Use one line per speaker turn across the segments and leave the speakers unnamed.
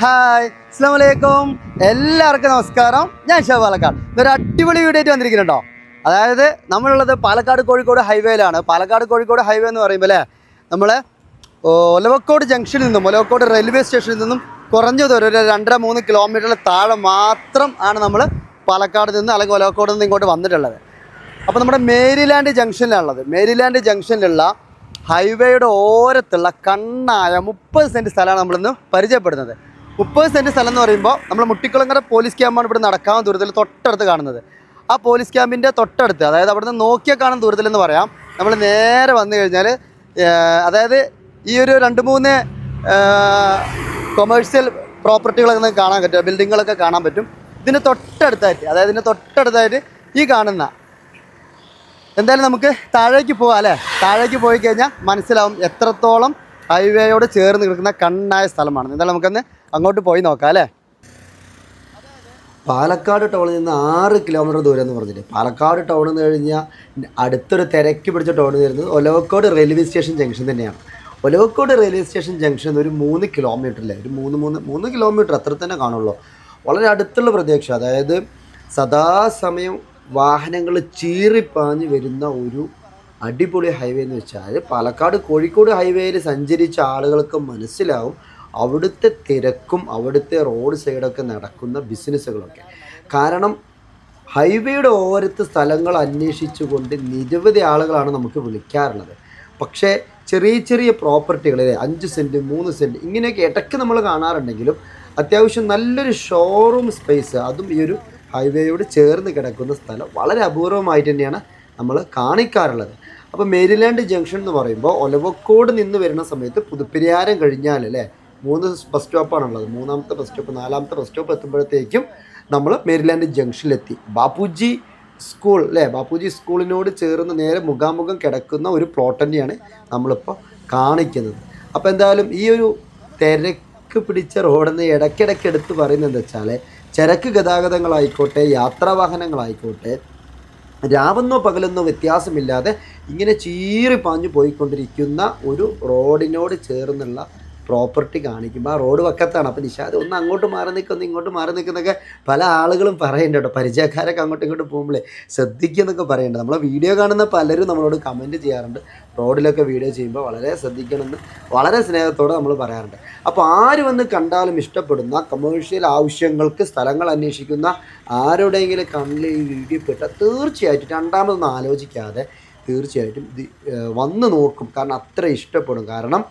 Hi അസ്സാം വലൈക്കും എല്ലാവർക്കും നമസ്കാരം. ഞാൻ ഷാ പാലക്കാട്. ഇതൊരു അടിപൊളി വീഡിയോ ആയിട്ട് വന്നിരിക്കുന്നുണ്ടോ? അതായത് നമ്മളുള്ളത് പാലക്കാട് കോഴിക്കോട് ഹൈവേയിലാണ്. പാലക്കാട് കോഴിക്കോട് ഹൈവേ എന്ന് പറയുമ്പോൾ അല്ലേ നമ്മൾ ഒലവക്കോട് ജംഗ്ഷനിൽ നിന്നും ഒലവക്കോട് റെയിൽവേ സ്റ്റേഷനിൽ നിന്നും കുറഞ്ഞത് ഒരു രണ്ടര മൂന്ന് കിലോമീറ്ററിൽ താഴെ മാത്രം ആണ് നമ്മൾ പാലക്കാട് നിന്ന് അല്ലെങ്കിൽ ഒലവക്കോട് നിന്ന് ഇങ്ങോട്ട് വന്നിട്ടുള്ളത്. അപ്പോൾ നമ്മുടെ മേരിലാൻഡ് ജംഗ്ഷനിലാണുള്ളത് മേരിലാൻഡ് ജംഗ്ഷനിലുള്ള ഹൈവേയുടെ ഓരത്തുള്ള കണ്ണായ മുപ്പത് സെന്റ് സ്ഥലമാണ് നമ്മളിന്ന് പരിചയപ്പെടുന്നത്. മുപ്പത് സെന്റ് സ്ഥലം എന്ന് പറയുമ്പോൾ നമ്മൾ മുട്ടിക്കുളങ്ങര പോലീസ് ക്യാമ്പാണ് ഇവിടെ നടക്കാൻ ദൂരത്തിൽ തൊട്ടടുത്ത് കാണുന്നത്. ആ പോലീസ് ക്യാമ്പിന്റെ തൊട്ടടുത്ത് അതായത് അവിടുന്ന് നോക്കിയാൽ കാണുന്ന ദൂരത്തിലെന്ന് പറയാം. നമ്മൾ നേരെ വന്നു കഴിഞ്ഞാൽ അതായത് ഈ ഒരു രണ്ട് മൂന്ന് കൊമേഴ്സ്യൽ പ്രോപ്പർട്ടികളൊക്കെ നമുക്ക് കാണാൻ പറ്റും ബിൽഡിങ്ങുകളൊക്കെ കാണാൻ പറ്റും. ഇതിന്റെ തൊട്ടടുത്തായിട്ട് അതായത് ഇതിന്റെ തൊട്ടടുത്തായിട്ട് ഈ കാണുന്ന എന്തായാലും നമുക്ക് താഴേക്ക് പോകാം അല്ലേ? താഴേക്ക് പോയി കഴിഞ്ഞാൽ മനസ്സിലാവും എത്രത്തോളം ഹൈവേയോട് ചേർന്ന് കിടക്കുന്ന കണ്ണായ സ്ഥലമാണ്. എന്തായാലും നമുക്കൊന്ന് അങ്ങോട്ട് പോയി നോക്കാം അല്ലേ? പാലക്കാട് ടൗണിൽ നിന്ന് ആറ് കിലോമീറ്റർ ദൂരം എന്ന് പറഞ്ഞില്ലേ? പാലക്കാട് ടൗണിൽ നിന്ന് കഴിഞ്ഞാൽ അടുത്തൊരു തിരക്ക് പിടിച്ച ടൗണിൽ വരുന്നത് ഒലവക്കോട് റെയിൽവേ സ്റ്റേഷൻ ജംഗ്ഷൻ തന്നെയാണ്. ഒലവക്കോട് റെയിൽവേ സ്റ്റേഷൻ ജംഗ്ഷൻ ഒരു മൂന്ന് കിലോമീറ്ററിലെ ഒരു മൂന്ന് മൂന്ന് മൂന്ന് കിലോമീറ്റർ അത്ര തന്നെ കാണുള്ളൂ. വളരെ അടുത്തുള്ള പ്രദേശം. അതായത് സദാസമയം വാഹനങ്ങൾ ചീറിപ്പാഞ്ഞ് വരുന്ന ഒരു അടിപൊളി ഹൈവേ എന്ന് വെച്ചാൽ പാലക്കാട് കോഴിക്കോട് ഹൈവേയിൽ സഞ്ചരിച്ച ആളുകൾക്ക് മനസ്സിലാവും അവിടുത്തെ തിരക്കും അവിടുത്തെ റോഡ് സൈഡൊക്കെ നടക്കുന്ന ബിസിനസ്സുകളൊക്കെ കാരണം ഹൈവേയുടെ ഓരത്ത് സ്ഥലങ്ങൾ അന്വേഷിച്ചുകൊണ്ട് നിരവധി ആളുകളാണ് നമുക്ക് വിളിക്കാറുള്ളത്. പക്ഷേ ചെറിയ ചെറിയ പ്രോപ്പർട്ടികൾ അഞ്ച് സെന്റ് മൂന്ന് സെന്റ് ഇങ്ങനെയൊക്കെ ഇടയ്ക്ക് നമ്മൾ കാണാറുണ്ടെങ്കിലും അത്യാവശ്യം നല്ലൊരു ഷോറൂം സ്പേസ് അതും ഈ ഒരു ഹൈവേയോട് ചേർന്ന് കിടക്കുന്ന സ്ഥലം വളരെ അപൂർവമായിട്ട് തന്നെയാണ് നമ്മൾ കാണിക്കാറുള്ളത്. അപ്പോൾ മേരിലാൻഡ് ജംഗ്ഷൻ എന്ന് പറയുമ്പോൾ ഒലവക്കോട് നിന്ന് വരുന്ന സമയത്ത് പുതുപ്പെരിയാരം കഴിഞ്ഞാൽ അല്ലേ? മൂന്ന് ബസ് സ്റ്റോപ്പാണുള്ളത് മൂന്നാമത്തെ ബസ് സ്റ്റോപ്പ് നാലാമത്തെ ബസ് സ്റ്റോപ്പ് എത്തുമ്പോഴത്തേക്കും നമ്മൾ മേരിലാൻഡ് ജംഗ്ഷനിലെത്തി. ബാപ്പുജി സ്കൂൾ അല്ലേ ബാപ്പുജി സ്കൂളിനോട് ചേർന്ന് നേരെ മുഖാമുഖം കിടക്കുന്ന ഒരു പ്ലോട്ട് തന്നെയാണ് നമ്മളിപ്പോൾ കാണിക്കുന്നത്. അപ്പോൾ എന്തായാലും ഈ ഒരു തിരക്ക് പിടിച്ച റോഡെന്ന് ഇടയ്ക്കിടയ്ക്ക് എടുത്ത് പറയുന്നത് എന്താ വെച്ചാൽ ചരക്ക് ഗതാഗതങ്ങളായിക്കോട്ടെ യാത്രാവാഹനങ്ങളായിക്കോട്ടെ രാവെന്നോ പകലെന്നോ വ്യത്യാസമില്ലാതെ ഇങ്ങനെ ചീറി പാഞ്ഞു പോയിക്കൊണ്ടിരിക്കുന്ന ഒരു റോഡിനോട് ചേർന്നുള്ള പ്രോപ്പർട്ടി കാണിക്കുമ്പോൾ ആ റോഡ് വക്കത്താണ്. അപ്പോൾ നിഷാദ് ഒന്ന് അങ്ങോട്ട് മാറി നിൽക്കുന്നു ഇങ്ങോട്ട് മാറി നിൽക്കുന്നൊക്കെ പല ആളുകളും പറയുന്നുണ്ട് കേട്ടോ. പരിചയക്കാരൊക്കെ അങ്ങോട്ടും ഇങ്ങോട്ടും പോകുമ്പോഴേ ശ്രദ്ധിക്കുന്നൊക്കെ പറയുന്നുണ്ട് നമ്മളെ വീഡിയോ കാണുന്ന പലരും നമ്മളോട് കമന്റ് ചെയ്യാറുണ്ട്. റോഡിലൊക്കെ വീഡിയോ ചെയ്യുമ്പോൾ വളരെ ശ്രദ്ധിക്കണമെന്ന് വളരെ സ്നേഹത്തോടെ നമ്മൾ പറയാറുണ്ട്. അപ്പോൾ ആര് വന്ന് കണ്ടാലും ഇഷ്ടപ്പെടുന്ന കമേഴ്ഷ്യൽ ആവശ്യങ്ങൾക്ക് സ്ഥലങ്ങൾ അന്വേഷിക്കുന്ന ആരുടെയെങ്കിലും കണ്ണിൽ ഈ വീഡിയോ പെട്ടാൽ തീർച്ചയായിട്ടും രണ്ടാമതൊന്നും ആലോചിക്കാതെ തീർച്ചയായിട്ടും ഇത് വന്ന് നോക്കും. കാരണം അത്ര ഇഷ്ടപ്പെടും. കാരണം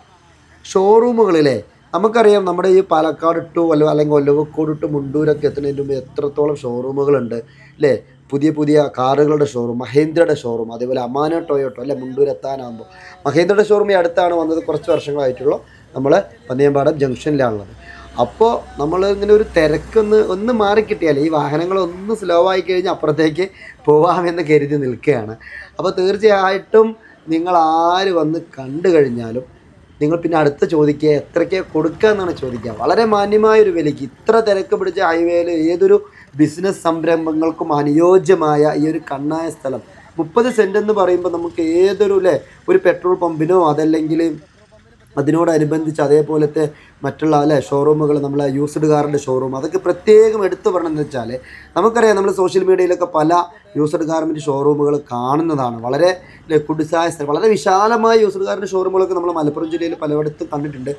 ഷോറൂമുകളിലെ നമുക്കറിയാം നമ്മുടെ ഈ പാലക്കാട് ടു അല്ല അല്ലെങ്കിൽ ഒല്ലവക്കോട് ടു മുണ്ടൂരൊക്കെ എത്തുന്നതിന് മുമ്പ് എത്രത്തോളം ഷോറൂമുകളുണ്ട് അല്ലേ? പുതിയ പുതിയ കാറുകളുടെ ഷോറൂം മഹേന്ദ്രയുടെ ഷോറൂം അതേപോലെ അമാന ടൊയോട്ടോ അല്ലെ? മുണ്ടൂർ എത്താനാകുമ്പോൾ മഹേന്ദ്രയുടെ ഷോറൂം ഈ അടുത്താണ് വന്നത് കുറച്ച് വർഷങ്ങളായിട്ടുള്ളൂ നമ്മൾ പന്നിയമ്പാടം ജംഗ്ഷനിലാണുള്ളത്. അപ്പോൾ നമ്മൾ ഇങ്ങനെ ഒരു തിരക്കൊന്ന് ഒന്ന് മാറിക്കിട്ടിയാൽ ഈ വാഹനങ്ങളൊന്ന് സ്ലോ ആയി കഴിഞ്ഞാൽ അപ്പുറത്തേക്ക് പോവാമെന്ന് കരുതി നിൽക്കുകയാണ്. അപ്പോൾ തീർച്ചയായിട്ടും നിങ്ങൾ ആര് വന്ന് കണ്ടു കഴിഞ്ഞാലും നിങ്ങൾ പിന്നെ അടുത്ത ചോദിക്കുക എത്രയ്ക്ക് കൊടുക്കുക എന്നാണ് ചോദിക്കുക. വളരെ മാന്യമായ ഒരു വിലയ്ക്ക് ഇത്ര തിരക്ക് പിടിച്ച ഹൈവേയിൽ ഏതൊരു ബിസിനസ് സംരംഭങ്ങൾക്കും അനുയോജ്യമായ ഈ ഒരു കണ്ണായ സ്ഥലം. മുപ്പത് സെന്റ് എന്ന് പറയുമ്പോൾ നമുക്ക് ഏതൊരു അല്ലേ ഒരു പെട്രോൾ പമ്പിനോ അതല്ലെങ്കിൽ അതിനോടനുബന്ധിച്ച് അതേപോലത്തെ മറ്റുള്ള അല്ലേ ഷോറൂമുകൾ നമ്മളെ യൂസ്ഡ് കാറിന്റെ ഷോറൂം അതൊക്കെ പ്രത്യേകം എടുത്തു പറയണമെന്ന് വെച്ചാൽ നമുക്കറിയാം നമ്മൾ സോഷ്യൽ മീഡിയയിലൊക്കെ പല യൂസ്ഡ് കാറിന്റെ ഷോറൂമുകൾ കാണുന്നതാണ്. വളരെ കുടിസായ സ്ഥലം വളരെ വിശാലമായ യൂസ്ഡ് കാറിന്റെ ഷോറൂമുകളൊക്കെ നമ്മൾ മലപ്പുറം ജില്ലയിൽ പലയിടത്തും കണ്ടിട്ടുണ്ട്.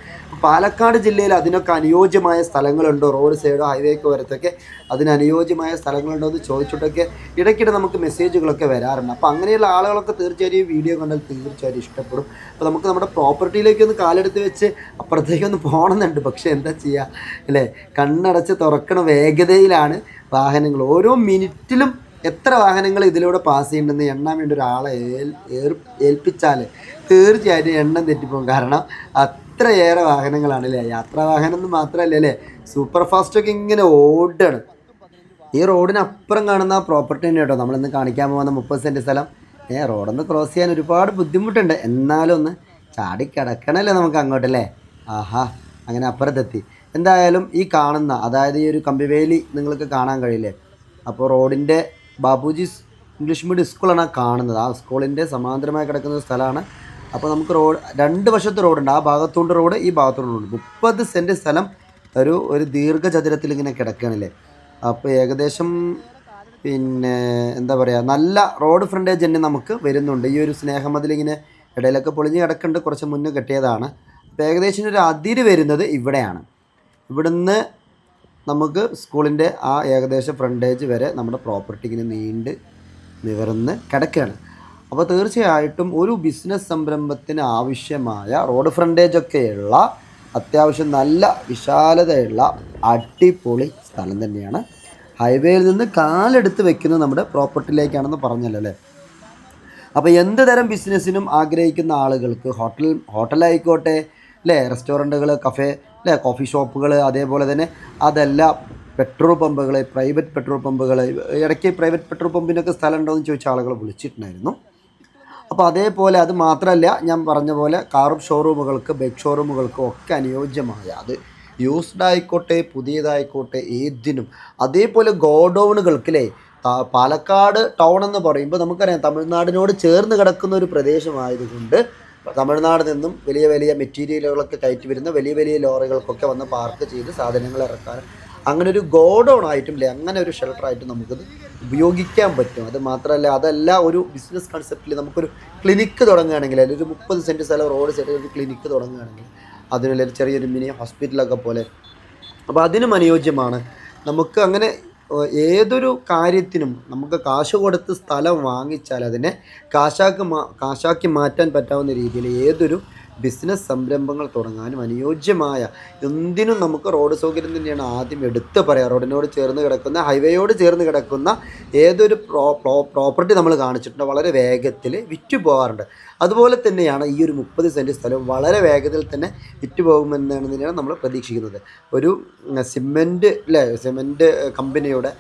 പാലക്കാട് ജില്ലയിൽ അതിനൊക്കെ അനുയോജ്യമായ സ്ഥലങ്ങളുണ്ടോ? റോഡ് സൈഡോ ഹൈവേക്ക് വരത്തൊക്കെ അതിന് അനുയോജ്യമായ സ്ഥലങ്ങളുണ്ടോ എന്ന് ചോദിച്ചിട്ടൊക്കെ ഇടയ്ക്കിടെ നമുക്ക് മെസ്സേജുകളൊക്കെ വരാറുണ്ട്. അപ്പോൾ അങ്ങനെയുള്ള ആളുകളൊക്കെ തീർച്ചയായും ഈ വീഡിയോ കണ്ടാൽ തീർച്ചയായും ഇഷ്ടപ്പെടും. അപ്പോൾ നമുക്ക് നമ്മുടെ പ്രോപ്പർട്ടിയിലേക്ക് ഒന്ന് കാലെടുത്ത് വെച്ച് അപ്പുറത്തേക്ക് ഒന്ന് പോകണമെന്നുണ്ട് പക്ഷേ എന്താ ചെയ്യുക അല്ലേ? കണ്ണടച്ച് തുറക്കണ വേഗതയിലാണ് വാഹനങ്ങൾ. ഓരോ മിനിറ്റിലും എത്ര വാഹനങ്ങൾ ഇതിലൂടെ പാസ് ചെയ്യുന്നുണ്ടെന്ന് എണ്ണാൻ വേണ്ടി ഒരാളെ ഏൽ ഏൽപ്പിച്ചാൽ തീർച്ചയായിട്ടും എണ്ണം തെറ്റിപ്പോകും. കാരണം അത്രയേറെ വാഹനങ്ങളാണ് അല്ലേ? യാത്രാ വാഹനം എന്ന് മാത്രമല്ല അല്ലേ? സൂപ്പർ ഫാസ്റ്റൊക്കെ ഇങ്ങനെ ഓടാണ്. ഈ റോഡിനപ്പുറം കാണുന്ന പ്രോപ്പർട്ടി തന്നെ കേട്ടോ. നമ്മളിന്ന് കാണിക്കാൻ പോകുന്ന മുപ്പത് സെന്റ് സ്ഥലം. ഏ റോഡൊന്ന് ക്രോസ് ചെയ്യാൻ ഒരുപാട് ബുദ്ധിമുട്ടുണ്ട്. എന്നാലും ഒന്ന് ചാടി കിടക്കണമല്ലേ നമുക്ക് അങ്ങോട്ടല്ലേ ആഹാ. അങ്ങനെ അപ്പുറത്തെത്തി. എന്തായാലും ഈ കാണുന്ന അതായത് ഈ ഒരു കമ്പിവേലി നിങ്ങൾക്ക് കാണാൻ കഴിയില്ലേ? അപ്പോൾ റോഡിന്റെ ബാബുജി ഇംഗ്ലീഷ് മീഡിയം സ്കൂളാണ് കാണുന്നത്. ആ സ്കൂളിന്റെ സമാന്തരമായി കിടക്കുന്ന സ്ഥലമാണ്. അപ്പോൾ നമുക്ക് റോഡ് രണ്ട് വശത്ത് റോഡുണ്ട്. ആ ഭാഗത്തുണ്ട് റോഡ് ഈ ഭാഗത്തുണ്ട് റോഡ്. മുപ്പത് സെന്റ് സ്ഥലം ഒരു ഒരു ദീർഘചതുരത്തിൽ ഇങ്ങനെ കിടക്കണില്ലേ? അപ്പോൾ ഏകദേശം പിന്നെ എന്താ പറയുക നല്ല റോഡ് ഫ്രണ്ടേജ് തന്നെ നമുക്ക് വരുന്നുണ്ട്. ഈ ഒരു സ്നേഹമതിലിങ്ങനെ ഇടയിലൊക്കെ പൊളിഞ്ഞ് കിടക്കുന്നുണ്ട് കുറച്ച് മുന്നേ കെട്ടിയതാണ്. അപ്പോൾ ഏകദേശം ഒരു അതിര് വരുന്നത് ഇവിടെയാണ്. ഇവിടുന്ന് നമുക്ക് സ്കൂളിന്റെ ആ ഏകദേശം ഫ്രണ്ടേജ് വരെ നമ്മുടെ പ്രോപ്പർട്ടി ഇങ്ങനെ നീണ്ട് നിവർന്ന് കിടക്കുകയാണ്. അപ്പോൾ തീർച്ചയായിട്ടും ഒരു ബിസിനസ് സംരംഭത്തിന് ആവശ്യമായ റോഡ് ഫ്രണ്ടേജ് ഒക്കെയുള്ള അത്യാവശ്യം നല്ല വിശാലതയുള്ള അടിപൊളി സ്ഥലം തന്നെയാണ്. ഹൈവേയിൽ നിന്ന് കാലെടുത്ത് വെക്കുന്നത് നമ്മുടെ പ്രോപ്പർട്ടിയിലേക്കാണെന്ന് പറഞ്ഞല്ലോ അല്ലേ? അപ്പോൾ എന്ത് തരം ബിസിനസ്സിനും ആഗ്രഹിക്കുന്ന ആളുകൾക്ക് ഹോട്ടൽ ഹോട്ടലായിക്കോട്ടെ അല്ലേ റെസ്റ്റോറന്റുകൾ കഫേ അല്ലേ കോഫി ഷോപ്പുകൾ അതേപോലെ തന്നെ അതല്ല പെട്രോൾ പമ്പുകൾ പ്രൈവറ്റ് പെട്രോൾ പമ്പുകൾ ഇടയ്ക്ക് പ്രൈവറ്റ് പെട്രോൾ പമ്പിനൊക്കെ സ്ഥലം ഉണ്ടോ എന്ന് ചോദിച്ച ആളുകൾ വിളിച്ചിട്ടുണ്ടായിരുന്നു. അപ്പോൾ അതേപോലെ അത് മാത്രമല്ല ഞാൻ പറഞ്ഞ പോലെ കാറും ഷോറൂമുകൾക്ക് ബൈക്ക് ഷോറൂമുകൾക്കും ഒക്കെ അനുയോജ്യമായ അത് യൂസ്ഡ് ആയിക്കോട്ടെ പുതിയതായിക്കോട്ടെ ഏതിനും. അതേപോലെ ഗോഡൗണുകൾക്ക് അല്ലേ പാലക്കാട് ടൗൺ എന്ന് പറയുമ്പോൾ നമുക്കറിയാം തമിഴ്നാടിനോട് ചേർന്ന് കിടക്കുന്ന ഒരു പ്രദേശമായതുകൊണ്ട് തമിഴ്നാട് നിന്നും വലിയ വലിയ മെറ്റീരിയലുകളൊക്കെ കയറ്റി വരുന്ന വലിയ വലിയ ലോറികൾക്കൊക്കെ വന്ന് പാർക്ക് ചെയ്ത് സാധനങ്ങൾ ഇറക്കാൻ അങ്ങനെ ഒരു ഗോഡൗൺ ആയിട്ടും അല്ലേ അങ്ങനെ ഒരു ഷെൽട്ടറായിട്ടും നമുക്കത് ഉപയോഗിക്കാൻ പറ്റും. അത് മാത്രമല്ല അതല്ല ഒരു ബിസിനസ് കൺസെപ്റ്റിൽ നമുക്കൊരു ക്ലിനിക്ക് തുടങ്ങുകയാണെങ്കിൽ അല്ലെങ്കിൽ ഒരു മുപ്പത് സെന്റ് സ്ഥലം റോഡ് സൈഡിൽ ഒരു ക്ലിനിക്ക് തുടങ്ങുകയാണെങ്കിൽ അതിനുള്ള ചെറിയൊരു മിനി ഹോസ്പിറ്റലൊക്കെ പോലെ. അപ്പോൾ അതിനും അനുയോജ്യമാണ്. നമുക്ക് അങ്ങനെ ഏതൊരു കാര്യത്തിനും നമുക്ക് കാശ് കൊടുത്ത് സ്ഥലം വാങ്ങിച്ചാൽ അതിനെ കാശാക്കി മാ കാശാക്കി മാറ്റാൻ പറ്റാവുന്ന രീതിയിൽ ഏതൊരു ബിസിനസ് സംരംഭങ്ങൾ തുടങ്ങാനും അനുയോജ്യമായ എന്തിനും നമുക്ക് റോഡ് സൗകര്യം തന്നെയാണ് ആദ്യം എടുത്ത് പറയാം. റോഡിനോട് ചേർന്ന് കിടക്കുന്ന ഹൈവേയോട് ചേർന്ന് കിടക്കുന്ന ഏതൊരു പ്രോ പ്രോപ്പർട്ടി നമ്മൾ കാണിച്ചിട്ടുണ്ട്. വളരെ വേഗത്തിൽ വിറ്റു പോകാറുണ്ട്. അതുപോലെ തന്നെയാണ് ഈ ഒരു മുപ്പത് സെന്റ് സ്ഥലം വളരെ വേഗത്തിൽ തന്നെ വിറ്റ് പോകുമെന്നാണ് തന്നെയാണ് നമ്മൾ പ്രതീക്ഷിക്കുന്നത്. ഒരു സിമെന്റ് അല്ലേ സിമെന്റ് കമ്പനിയുടെ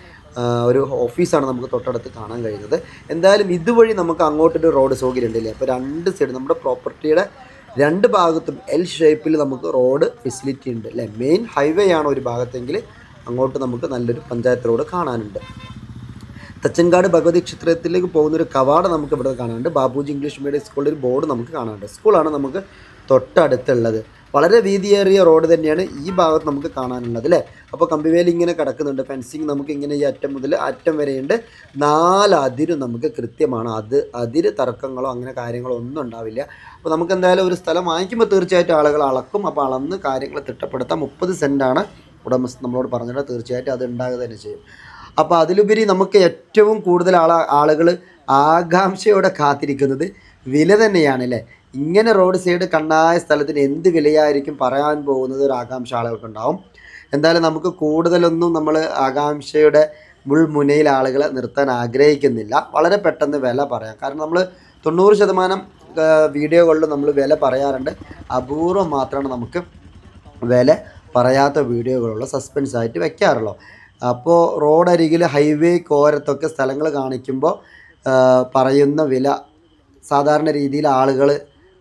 ഒരു ഓഫീസാണ് നമുക്ക് തൊട്ടടുത്ത് കാണാൻ കഴിയുന്നത്. എന്തായാലും ഇതുവഴി നമുക്ക് അങ്ങോട്ടൊരു റോഡ് സൗകര്യം ഉണ്ടല്ലേ അപ്പോൾ രണ്ട് സൈഡ് നമ്മുടെ പ്രോപ്പർട്ടിയുടെ രണ്ട് ഭാഗത്തും എൽ ഷേപ്പിൽ നമുക്ക് റോഡ് ഫെസിലിറ്റി ഉണ്ട് അല്ലേ? മെയിൻ ഹൈവേ ആണ് ഒരു ഭാഗത്തെങ്കിൽ അങ്ങോട്ട് നമുക്ക് നല്ലൊരു പഞ്ചായത്ത് റോഡ് കാണാനുണ്ട്. തച്ചൻകാട് ഭഗവതി ക്ഷേത്രത്തിലേക്ക് പോകുന്ന ഒരു കവാടം നമുക്ക് ഇവിടെ കാണാനുണ്ട്. ബാബുജി ഇംഗ്ലീഷ് മീഡിയം സ്കൂളിൽ ഒരു ബോർഡ് നമുക്ക് കാണാനുണ്ട്. സ്കൂളാണ് നമുക്ക് തൊട്ടടുത്തുള്ളത്. വളരെ വീതിയേറിയ റോഡ് തന്നെയാണ് ഈ ഭാഗത്ത് നമുക്ക് കാണാനുള്ളത് അല്ലേ? അപ്പോൾ കമ്പിവേലി ഇങ്ങനെ കിടക്കുന്നുണ്ട്. ഫെൻസിങ് നമുക്ക് ഇങ്ങനെ ഈ അറ്റം മുതൽ അറ്റം വരെയുണ്ട്. നാല് അതിര് നമുക്ക് കൃത്യമാണ്. അത് അതിര് തർക്കങ്ങളോ അങ്ങനെ കാര്യങ്ങളോ ഒന്നും ഉണ്ടാവില്ല. അപ്പോൾ നമുക്ക് എന്തായാലും ഒരു സ്ഥലം വാങ്ങിക്കുമ്പോൾ തീർച്ചയായിട്ടും ആളുകൾ അളക്കും. അപ്പോൾ അളന്ന് കാര്യങ്ങൾ തിട്ടപ്പെടുത്താം മുപ്പത് സെന്റാണ് ഉടമസ്ഥ നമ്മളോട് പറഞ്ഞിട്ട് തീർച്ചയായിട്ടും അത് ഉണ്ടാകുക തന്നെ ചെയ്യും. അപ്പോൾ അതിലുപരി നമുക്ക് ഏറ്റവും കൂടുതൽ ആള ആളുകൾ ആകാംക്ഷയോടെ കാത്തിരിക്കുന്നത് വില തന്നെയാണ് അല്ലേ? ഇങ്ങനെ റോഡ് സൈഡ് കണ്ണായ സ്ഥലത്തിന് എന്ത് വിലയായിരിക്കും പറയാൻ പോകുന്നത് ഒരു ആകാംക്ഷ ആളുകൾക്കുണ്ടാവും. എന്തായാലും നമുക്ക് കൂടുതലൊന്നും നമ്മൾ ആകാംക്ഷയുടെ മുൾമുനയിൽ ആളുകളെ നിർത്താൻ ആഗ്രഹിക്കുന്നില്ല. വളരെ പെട്ടെന്ന് വില പറയാം. കാരണം നമ്മൾ തൊണ്ണൂറ് ശതമാനം വീഡിയോകളിലും നമ്മൾ വില പറയാറുണ്ട്. അപൂർവം മാത്രമാണ് നമുക്ക് വില പറയാത്ത വീഡിയോകളുള്ള സസ്പെൻസ് ആയിട്ട് വെക്കാറുള്ളൂ. അപ്പോൾ റോഡരികിൽ ഹൈവേ കോരത്തൊക്കെ സ്ഥലങ്ങൾ കാണിക്കുമ്പോൾ പറയുന്ന വില സാധാരണ രീതിയിൽ ആളുകൾ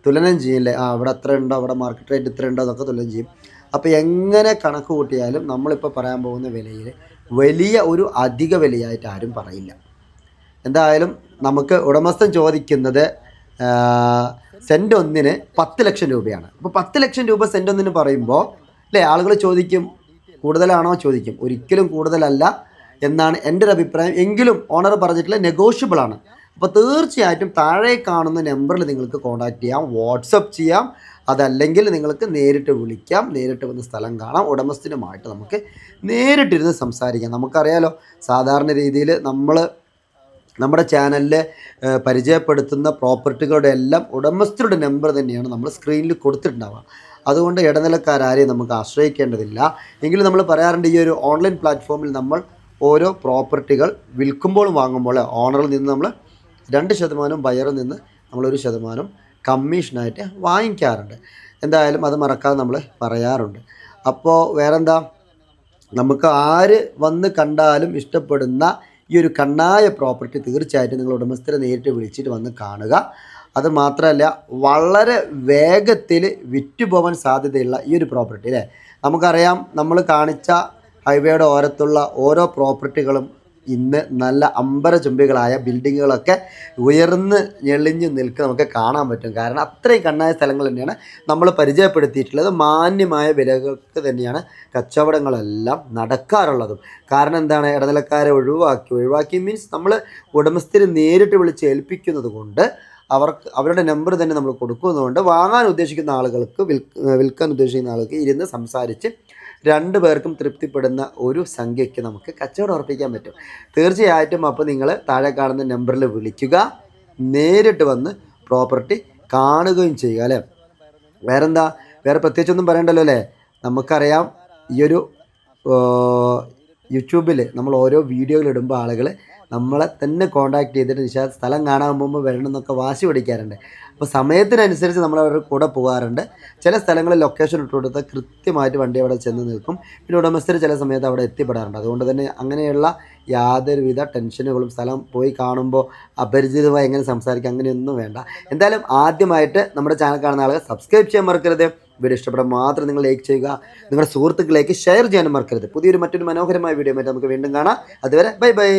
തുലനം ചെയ്യില്ലേ ആ അവിടെ അത്ര ഉണ്ടോ? അവിടെ മാർക്കറ്റ് റേറ്റ് ഇത്ര ഉണ്ടോ? അതൊക്കെ തുലനം ചെയ്യും. അപ്പോൾ എങ്ങനെ കണക്ക് കൂട്ടിയാലും നമ്മളിപ്പോൾ പറയാൻ പോകുന്ന വിലയിൽ വലിയ ഒരു അധിക വിലയായിട്ട് ആരും പറയില്ല. എന്തായാലും നമുക്ക് ഉടമസ്ഥൻ ചോദിക്കുന്നത് സെന്റ് ഒന്നിന് പത്ത് ലക്ഷം രൂപയാണ്. അപ്പോൾ പത്ത് ലക്ഷം രൂപ സെന്റ് ഒന്നിന് പറയുമ്പോൾ അല്ലേ ആളുകൾ ചോദിക്കും കൂടുതലാണോ? ചോദിക്കും. ഒരിക്കലും കൂടുതലല്ല എന്നാണ് എന്റെ ഒരു അഭിപ്രായം. എങ്കിലും ഓണർ പറഞ്ഞിട്ടുള്ള നെഗോഷ്യബിൾ ആണ്. അപ്പോൾ തീർച്ചയായിട്ടും താഴെ കാണുന്ന നമ്പറിൽ നിങ്ങൾക്ക് കോൺടാക്റ്റ് ചെയ്യാം വാട്സപ്പ് ചെയ്യാം അതല്ലെങ്കിൽ നിങ്ങൾക്ക് നേരിട്ട് വിളിക്കാം നേരിട്ട് വന്ന് സ്ഥലം കാണാം ഉടമസ്ഥനുമായിട്ട് നമുക്ക് നേരിട്ടിരുന്ന് സംസാരിക്കാം. നമുക്കറിയാലോ സാധാരണ രീതിയിൽ നമ്മൾ നമ്മുടെ ചാനലിൽ പരിചയപ്പെടുത്തുന്ന പ്രോപ്പർട്ടികളുടെ എല്ലാം ഉടമസ്ഥരുടെ നമ്പർ തന്നെയാണ് നമ്മൾ സ്ക്രീനിൽ കൊടുത്തിട്ടുണ്ടാവുക. അതുകൊണ്ട് ഇടനിലക്കാരെയും നമുക്ക് ആശ്രയിക്കേണ്ടതില്ല. എങ്കിലും നമ്മൾ പറയാറുണ്ട് ഈ ഒരു ഓൺലൈൻ പ്ലാറ്റ്ഫോമിൽ നമ്മൾ ഓരോ പ്രോപ്പർട്ടികൾ വിൽക്കുമ്പോഴും വാങ്ങുമ്പോൾ ഓണറിൽ നിന്ന് നമ്മൾ രണ്ട് ശതമാനം ബയറിൽ നിന്ന് നമ്മളൊരു ശതമാനം കമ്മീഷനായിട്ട് വാങ്ങിക്കാറുണ്ട്. എന്തായാലും അത് മറക്കാതെ നമ്മൾ പറയാറുണ്ട്. അപ്പോൾ വേറെന്താ? നമുക്ക് ആര് വന്ന് കണ്ടാലും ഇഷ്ടപ്പെടുന്ന ഈ ഒരു കണ്ണായ പ്രോപ്പർട്ടി തീർച്ചയായിട്ടും നിങ്ങൾ ഉടമസ്ഥരെ നേരിട്ട് വിളിച്ചിട്ട് വന്ന് കാണുക. അത് മാത്രമല്ല വളരെ വേഗത്തിൽ വിറ്റുപോകാൻ സാധ്യതയുള്ള ഈ ഒരു പ്രോപ്പർട്ടി അല്ലേ നമുക്കറിയാം നമ്മൾ കാണിച്ച ഹൈവേയുടെ ഓരത്തുള്ള ഓരോ പ്രോപ്പർട്ടികളും ഇന്ന് നല്ല അമ്പര ചുംബികളായ ബിൽഡിങ്ങുകളൊക്കെ ഉയർന്ന് ഞെളിഞ്ഞ് നിൽക്കുക നമുക്ക് കാണാൻ പറ്റും. കാരണം അത്രയും കണ്ണായ സ്ഥലങ്ങൾ തന്നെയാണ് നമ്മൾ പരിചയപ്പെടുത്തിയിട്ടുള്ളത്. മാന്യമായ വിലകൾക്ക് തന്നെയാണ് കച്ചവടങ്ങളെല്ലാം നടക്കാറുള്ളതും. കാരണം എന്താണ്? ഇടനിലക്കാരെ ഒഴിവാക്കി. ഒഴിവാക്കി മീൻസ് നമ്മൾ ഉടമസ്ഥരെ നേരിട്ട് വിളിച്ച് ഏൽപ്പിക്കുന്നത് കൊണ്ട് അവർക്ക് അവരുടെ നമ്പർ തന്നെ നമ്മൾ കൊടുക്കുന്നതുകൊണ്ട് വാങ്ങാൻ ഉദ്ദേശിക്കുന്ന ആളുകൾക്ക് വിൽ വിൽക്കാൻ ഉദ്ദേശിക്കുന്ന ആളുകൾക്ക് ഇരുന്ന് സംസാരിച്ച് രണ്ട് പേർക്കും തൃപ്തിപ്പെടുന്ന ഒരു സംഖ്യയ്ക്ക് നമുക്ക് കച്ചവടം ഉറപ്പിക്കാൻ പറ്റും. തീർച്ചയായിട്ടും അപ്പോൾ നിങ്ങൾ താഴെ കാണുന്ന നമ്പറിൽ വിളിക്കുക. നേരിട്ട് വന്ന് പ്രോപ്പർട്ടി കാണുകയും ചെയ്യുക അല്ലേ? വേറെന്താ? വേറെ പ്രത്യേകിച്ചൊന്നും പറയണ്ടല്ലോ അല്ലേ? നമുക്കറിയാം ഈ ഒരു യൂട്യൂബിൽ നമ്മൾ ഓരോ വീഡിയോകൾ ഇടുമ്പോൾ ആളുകൾ നമ്മളെ തന്നെ കോൺടാക്ട് ചെയ്തിട്ട് നിശാ സ്ഥലം കാണാൻ പോകുമ്പോൾ വരണം എന്നൊക്കെ വാശി പിടിക്കാറുണ്ട്. അപ്പോൾ സമയത്തിനനുസരിച്ച് നമ്മൾ അവരുടെ കൂടെ പോകാറുണ്ട്. ചില സ്ഥലങ്ങളിൽ ലൊക്കേഷൻ ഇട്ട് കൊടുത്താൽ കൃത്യമായിട്ട് വണ്ടി അവിടെ ചെന്ന് നിൽക്കും. പിന്നെ ഉടമസ്ഥർ ചില സമയത്ത് അവിടെ എത്തിപ്പെടാറുണ്ട്. അതുകൊണ്ട് തന്നെ അങ്ങനെയുള്ള യാതൊരുവിധ ടെൻഷനുകളും സ്ഥലം പോയി കാണുമ്പോൾ അപരിചിതമായി എങ്ങനെ സംസാരിക്കുക അങ്ങനെയൊന്നും വേണ്ട. എന്തായാലും ആദ്യമായിട്ട് നമ്മുടെ ചാനൽ കാണുന്ന ആളുകൾ സബ്സ്ക്രൈബ് ചെയ്യാൻ മറക്കരുത്. വീഡിയോ ഇഷ്ടപ്പെടാൻ മാത്രം നിങ്ങൾ ലൈക്ക് ചെയ്യുക. നിങ്ങളുടെ സുഹൃത്തുക്കളിലേക്ക് ഷെയർ ചെയ്യാനും മറക്കരുത്. പുതിയൊരു മറ്റൊരു മനോഹരമായ വീഡിയോ നമുക്ക് വീണ്ടും കാണാം. അതുവരെ ബൈ ബൈ